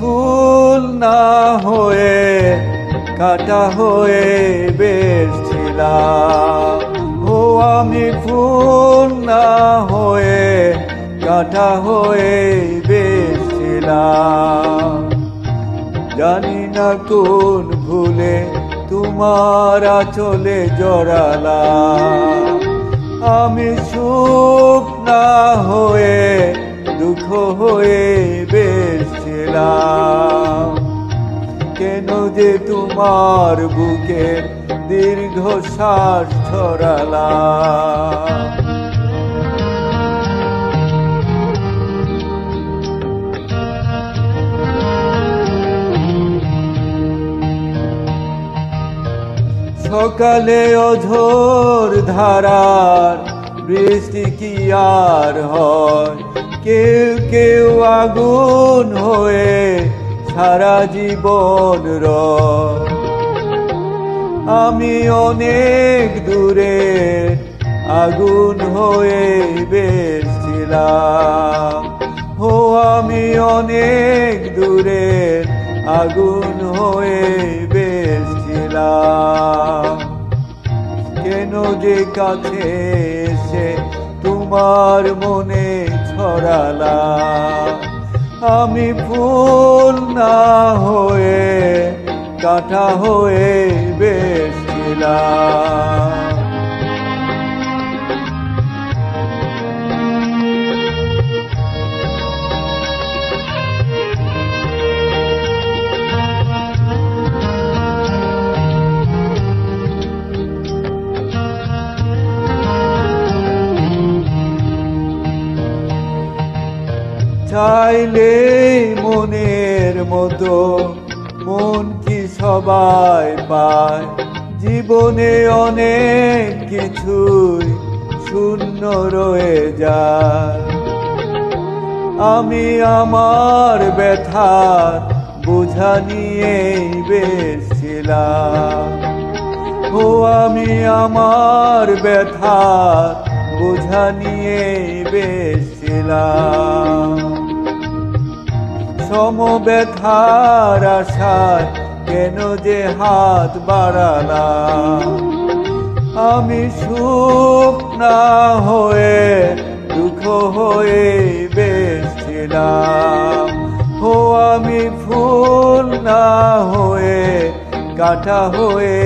ফুল না হয়ে, কাটা হয়ে বেশ ছিলাম। ও আমি ফুল না হয়ে, কাটা হয়ে বেশ ছিলাম। জানি না কোন ভুলে তোমার চলে জড়ালা আমি সুখ না হয়ে দুঃখ হয়ে বেসছিলাম কেন যে তোমার বুকে দীর্ঘ শ্বাস ছড়ালা সকালে অঝোর ধারার বৃষ্টি কি আর হয়? কেউ কেউ আগুন হয়ে সারা জীবন রয় আমি অনেক দূরে আগুন হয়ে বেসছিলাম হো আমি অনেক দূরে আগুন হয়ে বেসছিলাম কেন যে কাছে এসে তোমার মনে ছড়ালা আমি ফুল না হয়ে কাটা হয়ে চাইলে মনের মতো, মন কি সবাই পায়? জীবনে অনেক কিছুই শূন্য রয়ে যায়। আমি আমার ব্যথার বোঝা নিয়েই বেসছিলাম ও আমি আমার ব্যথার বোঝা নিয়েই বেসছিলাম সম ব্যথার কেন যে হাত বাড়ালাম? আমি সুখ না হয়ে দুঃখ হয়ে বেসছিলাম ও আমি ফুল না হয়ে কাটা হয়ে